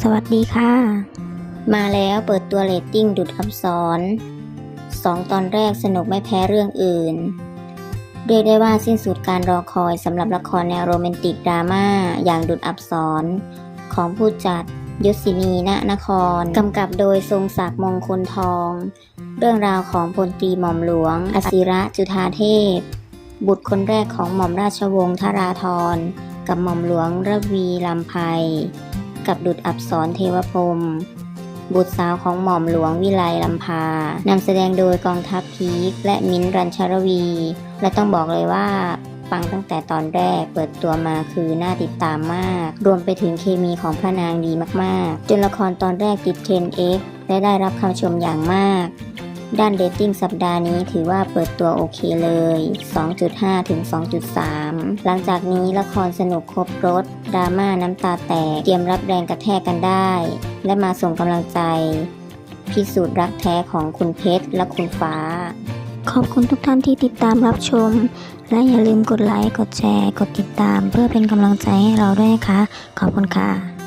สวัสดีค่ะ มาแล้วเปิดตัวเรตติ้งดุดอับสรสองตอนแรกสนุกไม่แพ้เรื่องอื่น เรียกได้ว่าสิ้นสุดการรอคอยสำหรับละครแนวโรแมนติกดราม่าอย่างดุดอับสรของผู้จัดยศินีณนคร กำกับโดยทรงศักดิ์มงคลทอง เรื่องราวของพลตรีหม่อมหลวงอศิระจุธาเทพ บุตรคนแรกของหม่อมราชวงศ์ธราธรกับหม่อมหลวงระวีลำไพ กับดุดอับสรเทวพรมบุตรสาวของหม่อมหลวงวิไลลำพานำแสดงโดยกองทัพพีคและมิ้นท์รัญชรวี และต้องบอกเลยว่าปังตั้งแต่ตอนแรกเปิดตัวมาคือน่าติดตามมาก รวมไปถึงเคมีของพระนางดีมากๆ จนละครตอนแรกติดเทรนด์ X และได้รับคำชมอย่างมาก ด้านเดตติ้งสัปดาห์นี้ถือว่าเปิดตัวโอเคเลย 2.5 ถึง 2.3 หลังจากนี้ละครสนุกครบรถดราม่าน้ำตาแตก เตรียมรับแรงกระแทกกันได้ และมาส่งกำลังใจ พิสูจน์รักแท้ของคุณเพชรและคุณฟ้า ขอบคุณทุกท่านที่ติดตามรับชม และอย่าลืมกดไลค์ กดแชร์ กดติดตาม เพื่อเป็นกำลังใจให้เราด้วยนะคะ ขอบคุณค่ะ